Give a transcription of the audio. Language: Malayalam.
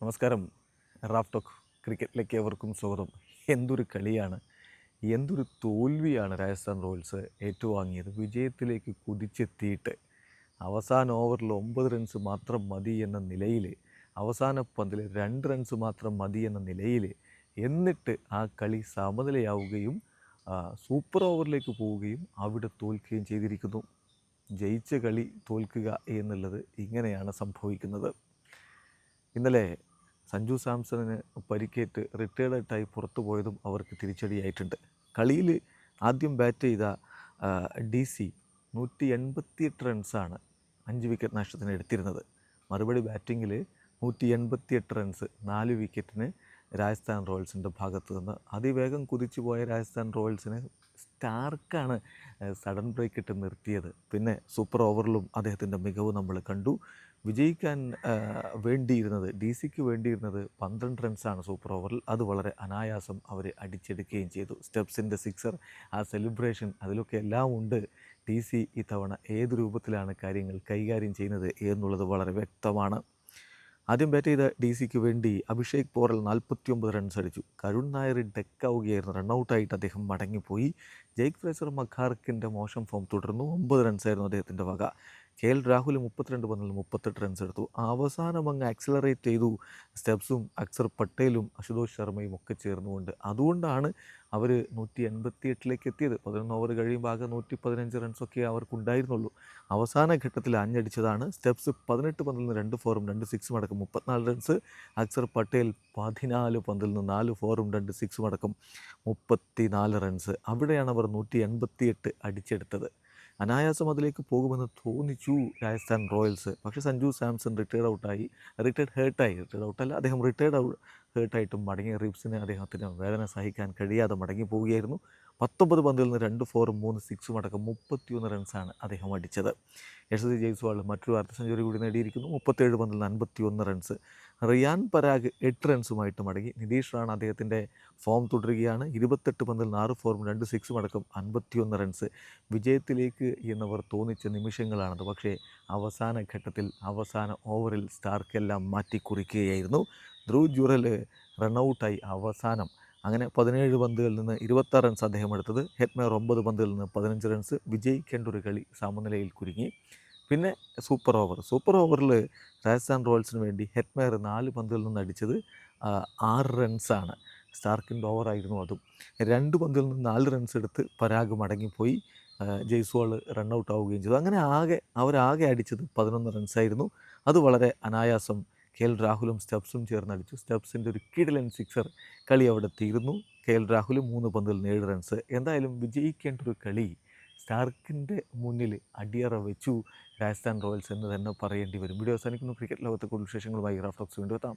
നമസ്കാരം. റാഫ് ടോക്ക് ക്രിക്കറ്റിലേക്ക് ഏവർക്കും സ്വാഗതം. എന്തൊരു കളിയാണ് എന്തൊരു തോൽവിയാണ് രാജസ്ഥാൻ റോയൽസ് ഏറ്റുവാങ്ങിയത്. വിജയത്തിലേക്ക് കുതിച്ചെത്തിയിട്ട് അവസാന ഓവറിൽ ഒമ്പത് റൺസ് മാത്രം മതി എന്ന നിലയിൽ അവസാന പന്തിൽ രണ്ട് റൺസ് മാത്രം മതി എന്ന നിലയിൽ എന്നിട്ട് ആ കളി സമനിലയാവുകയും സൂപ്പർ ഓവറിലേക്ക് പോവുകയും അവിടെ തോൽക്കുകയും ചെയ്തിരിക്കുന്നു. ജയിച്ച കളി തോൽക്കുക എന്നുള്ളത് ഇങ്ങനെയാണ് സംഭവിക്കുന്നത്. ഇന്നലെ സഞ്ജു സാംസണിന് പരിക്കേറ്റ് റിട്ടയർഡായി പുറത്തു പോയതും അവർക്ക് തിരിച്ചടിയായിട്ടുണ്ട്. കളിയിൽ ആദ്യം ബാറ്റ് ചെയ്ത ഡി സി നൂറ്റി എൺപത്തിയെട്ട് റൺസാണ് അഞ്ച് വിക്കറ്റ് നഷ്ടത്തിന് എടുത്തിരുന്നത്. മറുപടി ബാറ്റിങ്ങിൽ നൂറ്റി എൺപത്തിയെട്ട് റൺസ് നാല് വിക്കറ്റിന് രാജസ്ഥാൻ റോയൽസിന്റെ ഭാഗത്തു നിന്ന് അതിവേഗം കുതിച്ചു പോയ രാജസ്ഥാൻ റോയൽസിനെ സ്റ്റാർക്കാണ് സഡൻ ബ്രേക്ക് ഇട്ട് നിർത്തിയത്. പിന്നെ സൂപ്പർ ഓവറിലും അദ്ദേഹത്തിന്റെ മികവ് നമ്മൾ കണ്ടു. വിജയിക്കാൻ വേണ്ടിയിരുന്നത് ഡി സിക്ക് വേണ്ടിയിരുന്നത് പന്ത്രണ്ട് റൺസാണ് സൂപ്പർ ഓവറിൽ. അത് വളരെ അനായാസം അവർ അടിച്ചെടുക്കുകയും ചെയ്തു. സ്റ്റെപ്സിന്റെ സിക്സർ ആ സെലിബ്രേഷൻ അതിലൊക്കെ എല്ലാം ഉണ്ട്. ഡി സി ഇത്തവണ ഏത് രൂപത്തിലാണ് കാര്യങ്ങൾ കൈകാര്യം ചെയ്യുന്നത് എന്നുള്ളത് വളരെ വ്യക്തമാണ്. ആദ്യം ബാറ്റ് ചെയ്ത ഡി സിക്ക് വേണ്ടി അഭിഷേക് പോറൽ നാൽപ്പത്തിയൊമ്പത് റൺസ് അടിച്ചു. കരുൺ നായർ ഡെക്കാവുകയായിരുന്നു. റണ്ണൗട്ടായിട്ട് അദ്ദേഹം മടങ്ങിപ്പോയി. ജയ്ക് ഫ്രേസർ മഖാർക്കിന്റെ മോശം ഫോം തുടർന്നു. ഒമ്പത് റൺസായിരുന്നു അദ്ദേഹത്തിന്റെ വക. കെ എൽ രാഹുൽ മുപ്പത്തിരണ്ട് പന്തിൽ മുപ്പത്തെട്ട് റൺസ് എടുത്തു. അവസാനം അങ്ങ് ആക്സിലറേറ്റ് ചെയ്തു. സ്റ്റെപ്സും അക്സർ പട്ടേലും അശുതോഷ് ശർമ്മയും ഒക്കെ ചേർന്നുകൊണ്ട്. അതുകൊണ്ടാണ് അവർ നൂറ്റി എൺപത്തി എട്ടിലേക്ക് എത്തിയത്. പതിനൊന്ന് ഓവർ കഴിയുമ്പോൾ ആകെ നൂറ്റി പതിനഞ്ച് റൺസൊക്കെ അവർക്കുണ്ടായിരുന്നുള്ളൂ. അവസാന ഘട്ടത്തിൽ അഞ്ഞടിച്ചതാണ്. സ്റ്റെപ്സ് പതിനെട്ട് പന്തിൽ നിന്ന് രണ്ട് ഫോറും രണ്ട് സിക്സും അടക്കം മുപ്പത്തിനാല് റൺസ് അക്സർ പട്ടേൽ പതിനാല് പന്തിൽ നിന്ന് നാല് ഫോറും രണ്ട് സിക്സും അടക്കം മുപ്പത്തി നാല് റൺസ് അവിടെയാണ് അവർ നൂറ്റി എൺപത്തി എട്ട് അടിച്ചെടുത്തത്. അനായാസം അതിലേക്ക് പോകുമെന്ന് തോന്നിച്ചു രാജസ്ഥാൻ റോയൽസ്. പക്ഷേ സഞ്ജു സാംസൺ റിട്ടയർഡ് ഔട്ടായി റിട്ടയർഡ് ഹേർട്ടായി റിട്ടയർഡ് ഔട്ടല്ല അദ്ദേഹം റിട്ടയർഡ് ഹേർട്ടായിട്ടും മടങ്ങിയ റിബ്സിന് അദ്ദേഹത്തിന് വേദന സഹിക്കാൻ കഴിയാതെ മടങ്ങി പോവുകയായിരുന്നു. പത്തൊമ്പത് പന്തിൽ നിന്ന് രണ്ട് ഫോറും മൂന്ന് സിക്സും അടക്കം മുപ്പത്തിയൊന്ന് റൺസാണ് അദ്ദേഹം അടിച്ചത്. സി ജയ്സ്വാൾ മറ്റൊരു അർദ്ധ സെഞ്ചുറി കൂടി നേടിയിരിക്കുന്നു. മുപ്പത്തേഴ് പന്തിൽ നിന്ന് അൻപത്തിയൊന്ന് റൺസ് റിയാൻ പരാഗ് എട്ട് റൺസുമായിട്ട് മടങ്ങി. നിതീഷ് റാണ അദ്ദേഹത്തിന്റെ ഫോം തുടരുകയാണ്. ഇരുപത്തെട്ട് പന്തിൽ നിന്ന് ആറ് ഫോറും രണ്ട് സിക്സും അടക്കം അൻപത്തിയൊന്ന് റൺസ് വിജയത്തിലേക്ക് എന്നവർ തോന്നിച്ച നിമിഷങ്ങളാണത്. പക്ഷേ അവസാന ഘട്ടത്തിൽ അവസാന ഓവറിൽ സ്റ്റാർക്കെല്ലാം മാറ്റിക്കുറിക്കുകയായിരുന്നു. ധ്രുവ് ജുറൽ റണ്ണൗട്ടായി അവസാനം. അങ്ങനെ പതിനേഴ് പന്തുകളിൽ നിന്ന് ഇരുപത്താറ് റൺസ് അദ്ദേഹം എടുത്തത്. ഹെറ്റ്മേർ ഒമ്പത് പന്തുകളിൽ നിന്ന് പതിനഞ്ച് റൺസ് വിജയിക്കേണ്ട ഒരു കളി സമനിലയിൽ കുരുങ്ങി. പിന്നെ സൂപ്പർ ഓവർ. സൂപ്പർ ഓവറിൽ രാജസ്ഥാൻ റോയൽസിന് വേണ്ടി ഹെറ്റ്മേർ നാല് പന്തുകളിൽ നിന്ന് അടിച്ചത് ആറ് റൺസാണ് സ്റ്റാർക്കിന്റെ ഓവറായിരുന്നു അതും. രണ്ട് പന്തുകളിൽ നിന്ന് നാല് റൺസ് എടുത്ത് പരാഗ് മടങ്ങിപ്പോയി ജയ്സ്വാൾ റണ്ണൗട്ട് ആവുകയും ചെയ്തു. അങ്ങനെ ആകെ അവരാകെ അടിച്ചത് പതിനൊന്ന് റൺസായിരുന്നു അത് വളരെ അനായാസം കെ എൽ രാഹുലും സ്റ്റെപ്സും ചേർന്ന് അടിച്ചു. സ്റ്റെപ്സിന്റെ ഒരു കിടിലൻ സിക്സർ കളി അവിടെ തീർന്നു. കെ എൽ രാഹുൽ മൂന്ന് പന്തിൽ ഏഴ് റൺസ്. എന്തായാലും വിജയിക്കേണ്ട ഒരു കളി സ്റ്റാർക്കിന്റെ മുന്നിൽ അടിയറ വെച്ചു. രാജസ്ഥാൻ റോയൽസ് എന്ന് തന്നെ പറയേണ്ടി വരും. വീഡിയോ അവസാനിക്കുന്നു. ക്രിക്കറ്റ് ലോകത്തെ കൂടുതൽ വിശേഷങ്ങളുമായി റാഫ്റ്റോക്സ് വീണ്ടും എത്താം.